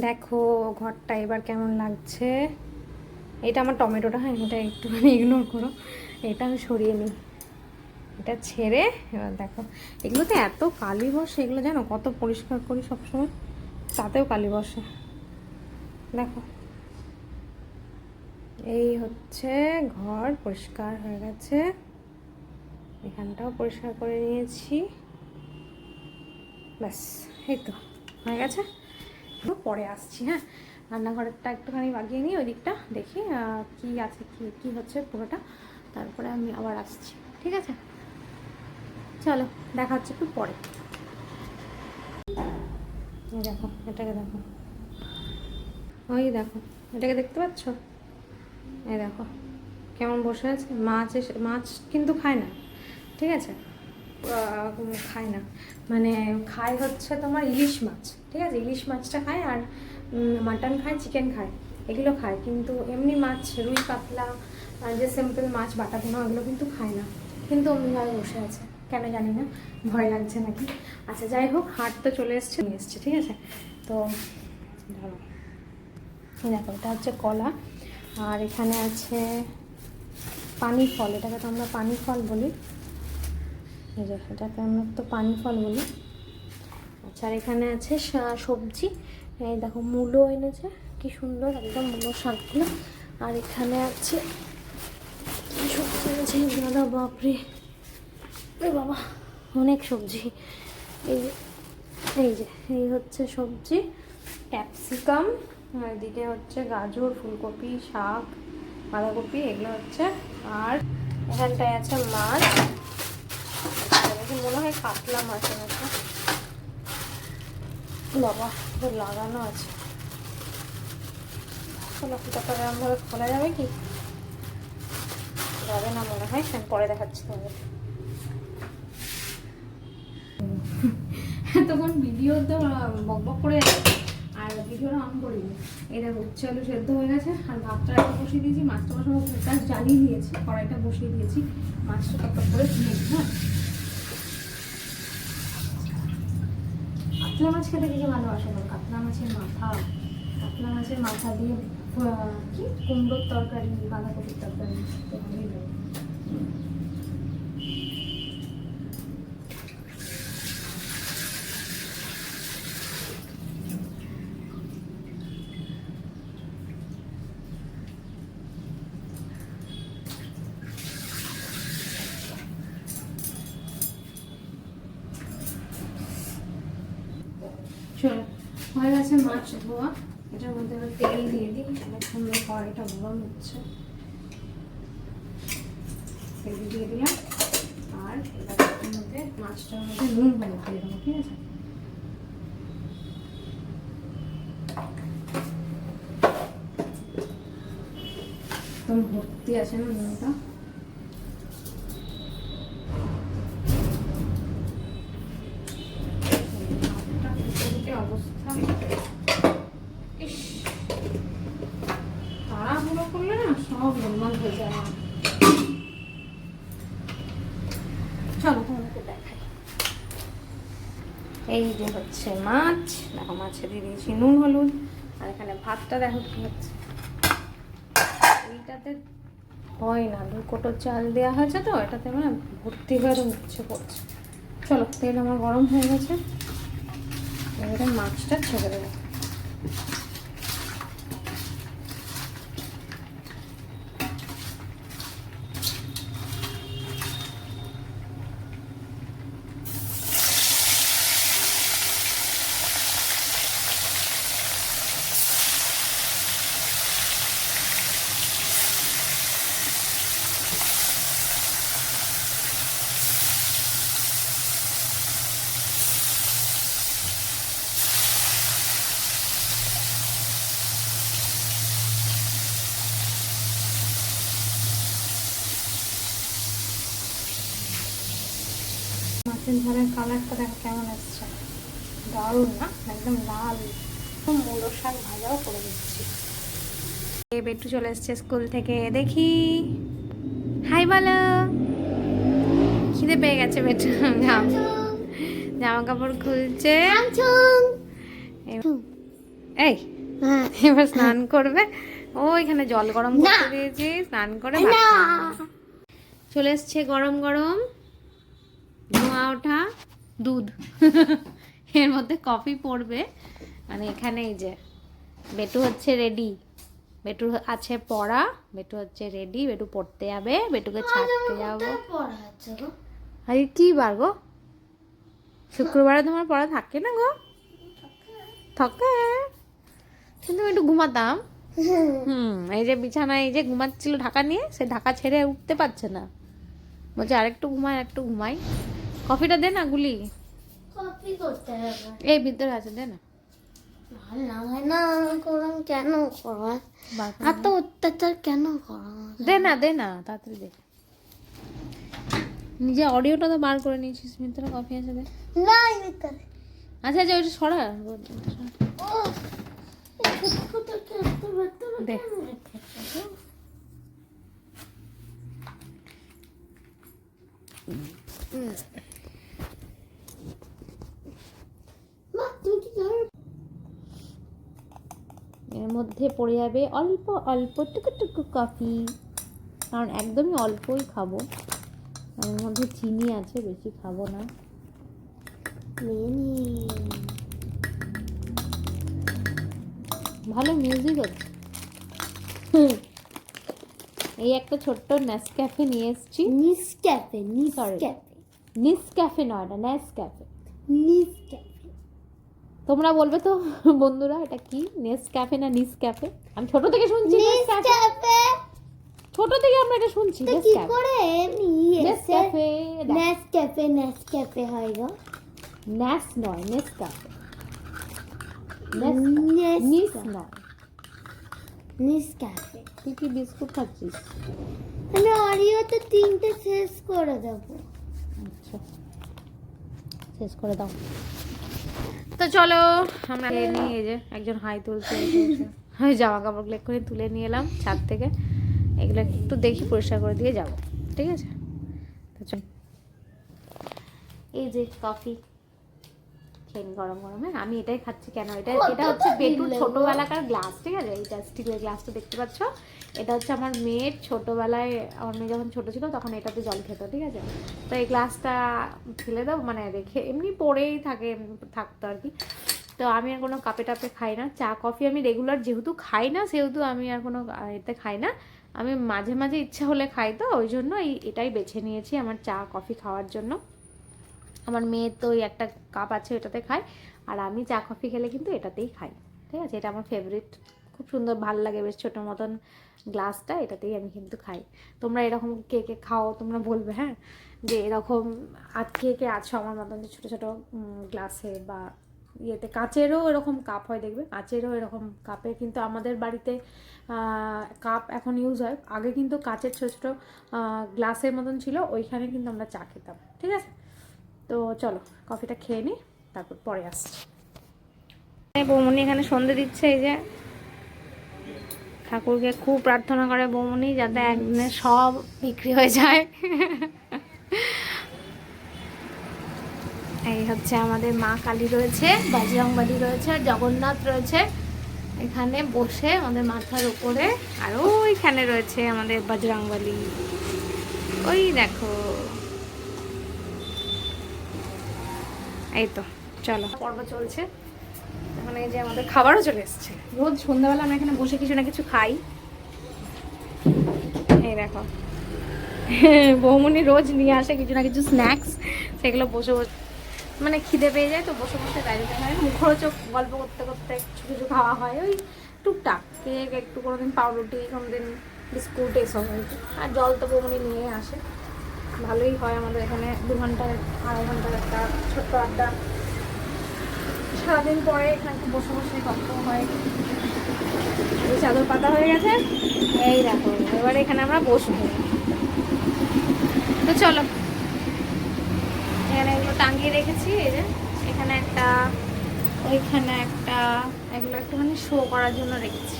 দেখো ঘরটা এবার কেমন লাগছে? এটা আমার টমেটোটা হ্যাঁ এটা একটুখানি ইগনোর করো। এটা আমি সরিয়ে নিই। এটা ছেড়ে এবার দেখো। এগুলোতে এত কালি বসে, এগুলো জানো কত পরিষ্কার করি সবসময়? তাতেও কালি বসে। দেখো। এই হচ্ছে ঘর, পরিষ্কার হয়ে গেছে। এখানটাও পরিষ্কার করে নিয়েছি। ব্যাস, এই তো। হয়ে গেছে? পরে আসছি হ্যাঁ। রান্নাঘরেরটা একটুখানি বাগিয়ে নিই ওই দিকটা দেখি কি আছে, কি কি হচ্ছে পুরোটা। তারপরে আমি আবার আসছি, ঠিক আছে? চলো, দেখা হচ্ছে একটু পরে। দেখো, এটাকে দেখো। ওই দেখো, এটাকে দেখতে পাচ্ছ? এই দেখো, কেমন বসে আছে? মাছ এসে, মাছ কিন্তু খায় না, ঠিক আছে? খায় না। মানে খায় হচ্ছে তোমার ইলিশ মাছ, ঠিক আছে? ইলিশ মাছটা খায় আর মাটন খায় চিকেন খায়, এগুলো খায়। কিন্তু এমনি মাছ, রুই কাতলা যে সিম্পল মাছ, বাটা পোনা, ওগুলো কিন্তু খায় না। কিন্তু অমনিভাবে বসে আছে, কেন জানি না, ভয় লাগছে নাকি? আচ্ছা যাই হোক, হাট তো চলে এসছে, নিয়ে এসছে, ঠিক আছে? তো ধরো দেখো, এটা হচ্ছে কলা, আর এখানে আছে পানি ফল, এটাকে তো আমরা পানি ফল বলি। এই যে এটাকে আমরা তো পানি ফল বলি। আচ্ছা আর এখানে আছে সবজি। এই দেখো, মূলো এনেছে, কি সুন্দর, একদম মূলো শাকগুলো আর এখানে আছে কি সবজি এনেছে, দাদা বাপরে। এ বাবা, অনেক সবজি। এই এই যে, এই হচ্ছে সবজি, ক্যাপসিকাম এদিকে হচ্ছে গাজর, ফুলকপি, শাক, বাঁধাকপি, এগুলো হচ্ছে। আর এখানটায় আছে মাছ। দেখে মনে হয় কাতলা মাছের মতো বাবা তো লাগানো আছে। তারপরে আমভাবে খোলা যাবে কি? যাবে না মনে হয়, আমি পরে দেখাচ্ছি তোমাদের। তখন ভিডিও তো বক বক করে আর ভিডিওটা অন করিনি। দেখো, উচ্ছে আলু সেদ্ধ হয়ে গেছে, আর ভাতটা একটা বসিয়ে দিয়েছি। মাছটা বসাবো গ্যাস জ্বালিয়ে দিয়েছি, কড়াইটা বসিয়ে দিয়েছি। মাছটা টপ করে হ্যাঁ? কাতলা মাছ খেতে কিছু ভালোবাসে না কাতলা মাছের মাথা, কাতলা মাছের মাথা দিয়ে কি? কুমড়োর তরকারি, বাঁধাকপির তরকারি চলো, হয়ে গেছে মাছ ধোয়া। এটার মধ্যে এবার তেল দিয়ে দিই অনেকক্ষণ ধরে কড়াইটা গরম হচ্ছে। তেল দিয়ে দিলাম, আর এবার মধ্যে মাছটার মধ্যে নুন হলুদ দিয়ে দেবো, ঠিক আছে? একদম ভর্তি আছে না নুনটা? এই যে হচ্ছে মাছ, দেখো মাছে দিয়ে দিয়েছি নুন, হলুদ। আর এখানে ভাতটা দেখো কি হচ্ছে। এইটাতে হয় না, দু কোটো চাল দেওয়া হয়েছে তো, এটাতে মানে ভর্তি হয়ে ইচ্ছে করছে। চলো, তেল আমার গরম হয়ে গেছে। এবারে মাছটা ছেড়ে দেবো। মাছের ঝালের কালারটা দেখো কেমন আসছে দারুণ না? একদম লাল। মূলো শাক ভাজাও করে দিচ্ছি। বেটু চলে এসছে স্কুল থেকে দেখি। হাই বলো। খিদে পেয়ে গেছে বেটু। জামা কাপড় খুলছে। এই হ্যাঁ। এবার স্নান করবে। ও এখানে জল গরম করতে দিয়েছি স্নান করে। চলে এসছে গরম গরম। ধোঁয়া ওঠা দুধ। এর মধ্যে কফি পড়বে। মানে এখানে এই যে বেটু হচ্ছে রেডি বেটু আছে পড়া বেটু হচ্ছে রেডি বেটু পড়তে যাবে বেটুকে ছাড়তে যাব। আরে কি বার গো? শুক্রবারে তোমার পড়া থাকে না গো? থাকে। কিন্তু একটু ঘুমাতাম। হুম এই যে বিছানায় এই যে ঘুমাচ্ছিল ঢাকা নিয়ে সে ঢাকা ছেড়ে উঠতে পারছে না। বলছে আরেকটু ঘুমাই আরেকটু ঘুমাই কফিটা দে না গুলি। কপি করতে হবে। এই ভিতরে আছে দে না। লাগে না কেন করো? বার এত অত্যাচার কেন করো? দে না দে না তাড়াতাড়ি দে। নিজে অডিওটা তো বার করে নিয়েছিস ভিতরে কফি আছে দে। না ভিতরে। আচ্ছা আচ্ছা ওইটা সরা। দে রেখেছো গো? মা, তুমি কি জানো? এর মধ্যে পড়ে যাবে। অল্প অল্প টুকু টুকু কফি। কারণ একদমই অল্পই খাব। এর মধ্যে চিনি আছে বেশি খাব না। ভালো মিউজিক হচ্ছে। এই একটা ছোট্ট নেসক্যাফে নিয়ে এসেছি। নিসক্যাফে Sorry. নিসক্যাফে নিসক্যাফে নয় এটা নেসক্যাফে নিসক্যাফে তোমরা বলবে তো বন্ধুরা এটা কি? নেস ক্যাফে না নিস ক্যাফে আমি ছোট থেকে শুনছি নেসক্যাফে নিসক্যাফে ছোট থেকে আমরা এটা শুনছি তো কি নেসক্যাফে করে? নেসক্যাফে নেসক্যাফে নেসক্যাফে হয় গো। ন্যাস নয় নেস- নিস নেস নয়। নিসক্যাফে তুই কি বিস্কুট খাচ্ছিস? আমি অরিওতে তিনটে শেষ করে দেবো। আচ্ছা। শেষ করে দাও। তো চলো আমরা নিই এই যে একজন হাই তুলছে। আমি জামা কাপড়গুলো এক্ষুনি তুলে নিয়ে এলাম ছাদ থেকে। এগুলো একটু দেখি পরিষ্কার করে দিয়ে যাব। ঠিক আছে? তো চল। এই যে কফি। খেয়ে গরম গরম। হ্যাঁ আমি এটাই খাচ্ছি কেন? এটা এটা হচ্ছে বেটুর ছোটবেলাকার গ্লাস ঠিক আছে? এইটা স্টিলের গ্লাসটা দেখতে পাচ্ছ? এটা হচ্ছে আমার মেয়ের ছোটোবেলায়, আমার মেয়ে যখন ছোটো ছিল তখন এটাতে জল খেত, ঠিক আছে? তো এই গ্লাসটা ফেলে দাও মানে রেখে, এমনি পরেই থাকে, থাকতো আর কি। তো আমি আর কোনো কাপে টাপে খাই না। চা, কফি আমি রেগুলার যেহেতু খাই না, সেহেতু আমি আর কোনো এতে খাই না। আমি মাঝে মাঝে ইচ্ছা হলে খাই তো, ওই জন্য এই, এটাই বেছে নিয়েছি আমার চা, কফি খাওয়ার জন্য। আমার মেয়ের তো ওই একটা কাপ আছে ওটাতে খায়, আর আমি চা, কফি খেলে কিন্তু এটাতেই খাই, ঠিক আছে? এটা আমার ফেভারিট খুব সুন্দর, ভালো লাগে বেশ ছোটো মতন গ্লাসটা, এটাতেই আমি কিন্তু খাই। তোমরা এরকম কে কে খাও, তোমরা বলবে হ্যাঁ? যে এরকম আর কে কে আছো আমার মতন যে ছোটো ছোটো গ্লাসে বা ইয়েতে। কাচেরও এরকম কাপ হয়, দেখবে? কাচেরও এরকম কাপে কিন্তু আমাদের বাড়িতে কাপ এখন ইউজ হয়। আগে কিন্তু কাঁচের ছোটো ছোটো গ্লাসের মতন ছিল, ওইখানে কিন্তু আমরা চা খেতাম, ঠিক আছে? তো চলো, কফিটা খেয়ে নিই তারপর পরে আসছি। বৌমনি এখানে সন্ধে দিচ্ছে, এই যে ঠাকুরকে খুব প্রার্থনা করে বৌমনি যাতে একদিনে সব বিক্রি হয়ে যায়। এই হচ্ছে আমাদের মা কালী রয়েছে বাজরংবালি রয়েছে, জগন্নাথ রয়েছে। এখানে বসে আমাদের মাথার উপরে আর ওইখানে রয়েছে আমাদের বজরংবলী ওই দেখো। এই তো, চলো। পর্ব চলছে। এই যে আমাদের খাবারও চলে এসছে। রোজ সন্ধ্যাবেলা আমরা এখানে বসে কিছু না কিছু খাই। এই দেখো। বৌমনি রোজ নিয়ে আসে কিছু না কিছু স্ন্যাক্স সেগুলো বসে বসে মানে খিদে পেয়ে যায় তো বসে বসে তাই জন্য হয় মুখরোচক গল্প করতে করতে কিছু কিছু খাওয়া হয়। ওই টুকটাক কেক, একটু কোনোদিন পাউরুটি, কোনোদিন বিস্কুট, এসব আর জল তো বৌমনি নিয়ে আসে। ভালোই হয় আমাদের এখানে। দু ঘণ্টার আড়াই ঘণ্টার একটা ছোট্ট আড্ডা। সারাদিন পরে এখানে বসে বসে কষ্ট হয়। এই চাদর পাতা হয়ে গেছে। এই দেখো, এবার এখানে আমরা বসবো। তো চলো, এখানে এগুলো টাঙিয়ে রেখেছি এখানে একটা, ওইখানে একটা, এগুলো একটুখানি শো করার জন্য রেখেছি।